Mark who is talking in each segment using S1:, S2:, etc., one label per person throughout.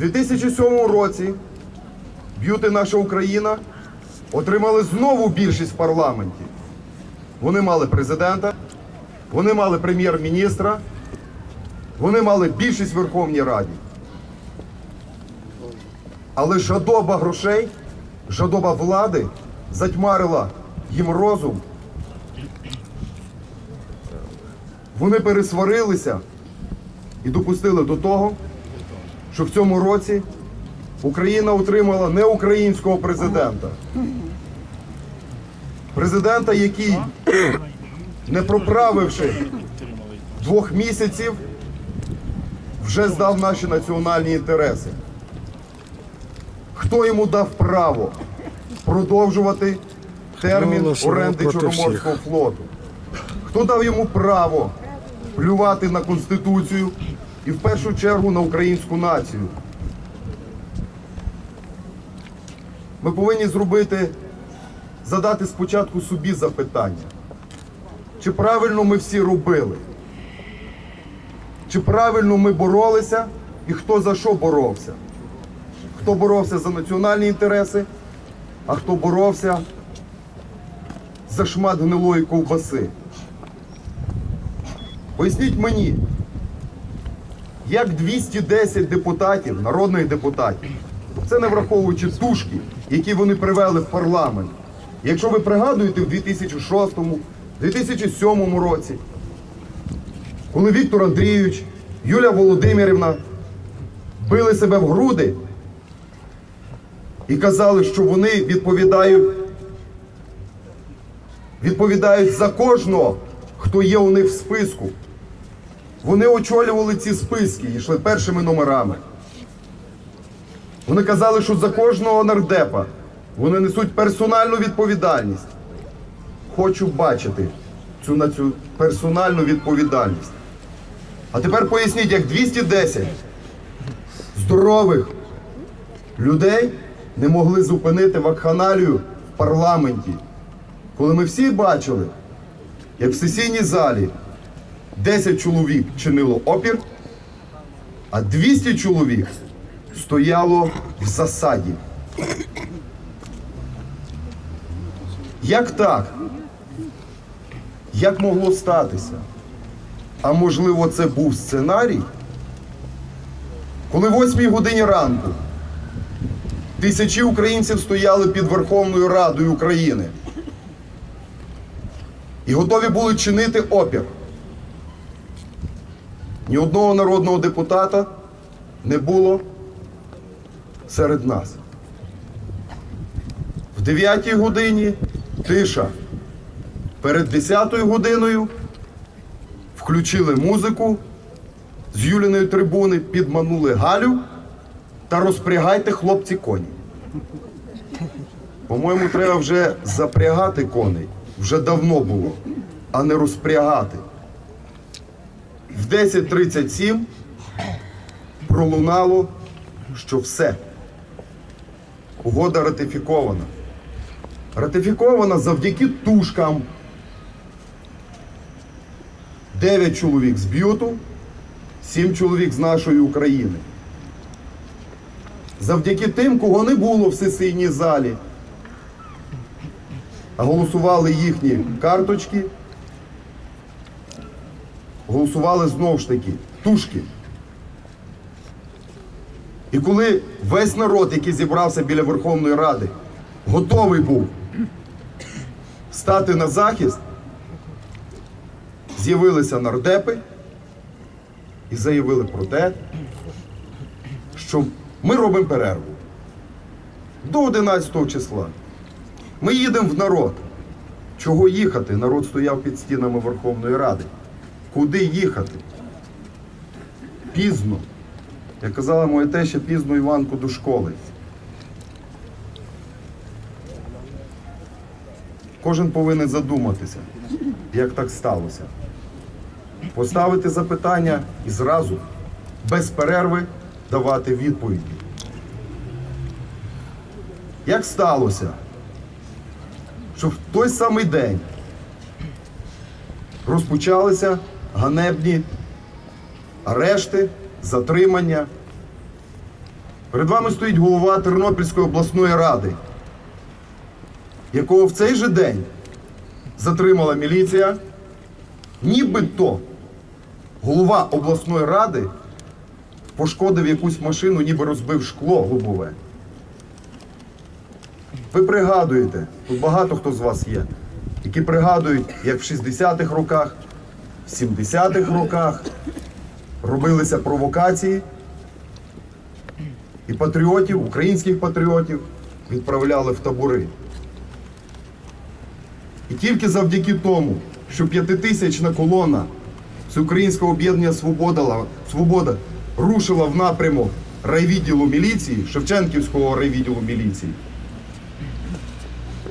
S1: 2007 році б'юти наша Україна отримали знову більшість в парламенті. Вони мали президента, вони мали прем'єр-міністра, вони мали більшість в Верховній Раді. Але жадоба грошей, жадоба влади затьмарила їм розум. Вони пересварилися і допустили до того, що в цьому році Україна отримала не українського президента. Президента, який, не проправивши двох місяців, вже здав наші національні інтереси. Хто йому дав право продовжувати термін оренди Чорноморського флоту? Хто дав йому право плювати на Конституцію і в першу чергу на українську націю? Ми повинні зробити, задати спочатку собі запитання. Чи правильно ми всі робили? Чи правильно ми боролися і хто за що боровся? Хто боровся за національні інтереси, а хто боровся за шмат гнилої ковбаси? Поясніть мені, як 210 депутатів, народних депутатів, це не враховуючи тушки, які вони привели в парламент. Якщо ви пригадуєте в 2006, 2007 році, коли Віктор Андрійович, Юлія Володимирівна били себе в груди і казали, що вони відповідають, відповідають за кожного, хто є у них в списку. Вони очолювали ці списки і йшли першими номерами. Вони казали, що за кожного нардепа вони несуть персональну відповідальність. Хочу бачити цю на цю персональну відповідальність. А тепер поясніть, як 210 здорових людей не могли зупинити вакханалію в парламенті, коли ми всі бачили, як в сесійній залі 10 чоловік чинило опір, а 200 чоловік стояло в засаді. Як так? Як могло статися? А можливо, це був сценарій? Коли в 8 годині ранку тисячі українців стояли під Верховною Радою України і готові були чинити опір. Ні одного народного депутата не було серед нас. В 9 годині тиша. Перед 10 годиною включили музику з Юліної трибуни, підманули Галю та розпрягайте хлопці коні. По-моєму, треба вже запрягати коней. Вже давно було, а не розпрягати. В 10.37 пролунало, що все. Угода ратифікована. Ратифікована завдяки тушкам. 9 чоловік з б'юту, 7 чоловік з нашої України. Завдяки тим, кого не було в сесійній залі, а голосували їхні карточки, голосували знову ж таки тушки. І коли весь народ, який зібрався біля Верховної Ради, готовий був стати на захист, з'явилися нардепи і заявили про те, що ми робимо перерву до 11 числа. Ми їдемо в народ. Чого їхати? Народ стояв під стінами Верховної Ради. Куди їхати? Пізно. Як казала моя теща, пізно Іванку до школи. Кожен повинен задуматися, як так сталося. Поставити запитання і зразу, без перерви, давати відповіді. Як сталося, що в той самий день розпочалися ганебні арешти, затримання Перед вами стоїть голова Тернопільської обласної ради, якого в цей же день затримала міліція, нібито голова обласної ради пошкодив якусь машину, ніби розбив шкло лобове. Ви пригадуєте, тут багато хто з вас є, які пригадують, як в 60-х роках, в 70-х роках робилися провокації, і патріотів, українських патріотів відправляли в табори. І тільки завдяки тому, що п'ятитисячна колона Всеукраїнського об'єднання Свобода, Свобода рушила в напрямок райвідділу міліції, Шевченківського райвідділу міліції,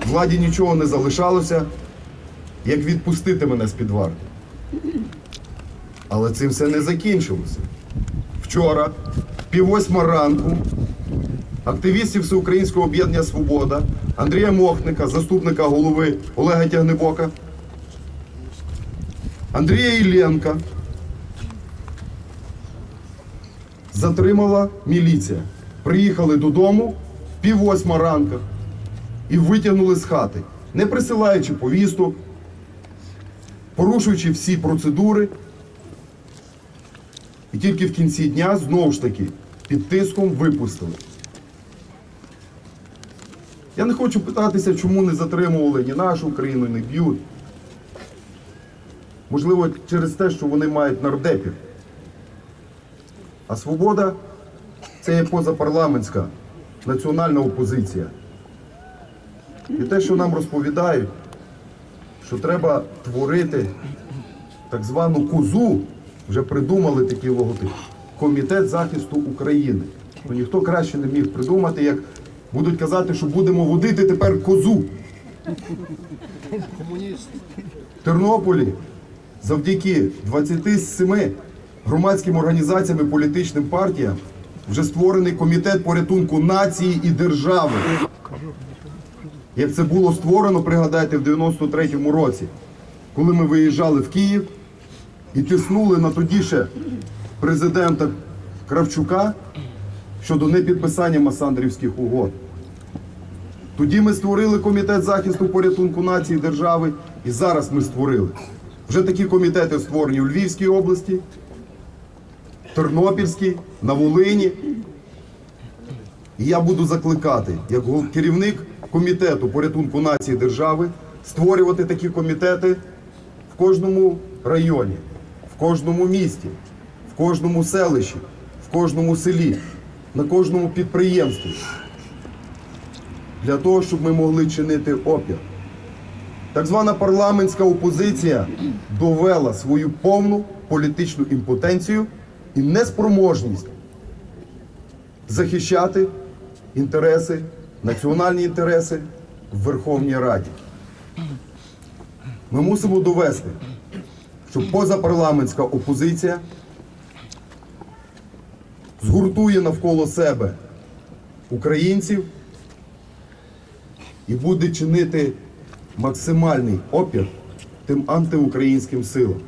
S1: владі нічого не залишалося, як відпустити мене з-під варти. Але цим все не закінчилося. Вчора, пів восьма ранку, активістів Всеукраїнського об'єднання Свобода, Андрія Мохника, заступника голови Олега Тягнебока, Андрія Ілленка затримала міліція. Приїхали додому пів восьма ранка і витягнули з хати, не присилаючи повісток, порушуючи всі процедури. І тільки в кінці дня знову ж таки під тиском випустили. Я не хочу питатися, чому не затримували ні нашу країну, ні б'ють. Можливо, через те, що вони мають нардепів. А свобода це є позапарламентська національна опозиція. І те, що нам розповідають, що треба творити так звану козу, вже придумали такий логотип. Комітет захисту України. Ну, ніхто краще не міг придумати, як будуть казати, що будемо водити тепер козу. В Тернополі завдяки 27 громадським організаціям і політичним партіям вже створений комітет порятунку нації і держави. Як це було створено, пригадайте, в 93-му році, коли ми виїжджали в Київ і тиснули на тоді ще президента Кравчука щодо непідписання Масандрівських угод. Тоді ми створили комітет захисту порятунку нації держави, і зараз ми створили. Вже такі комітети створені у Львівській області, Тернопільській, на Волині. І я буду закликати, як керівник комітету порятунку нації держави, створювати такі комітети в кожному районі, в кожному місті, в кожному селищі, в кожному селі, на кожному підприємстві. Для того, щоб ми могли чинити опір. Так звана парламентська опозиція довела свою повну політичну імпотенцію і неспроможність захищати інтереси, національні інтереси в Верховній Раді. Ми мусимо довести, що позапарламентська опозиція згуртує навколо себе українців і буде чинити максимальний опір тим антиукраїнським силам.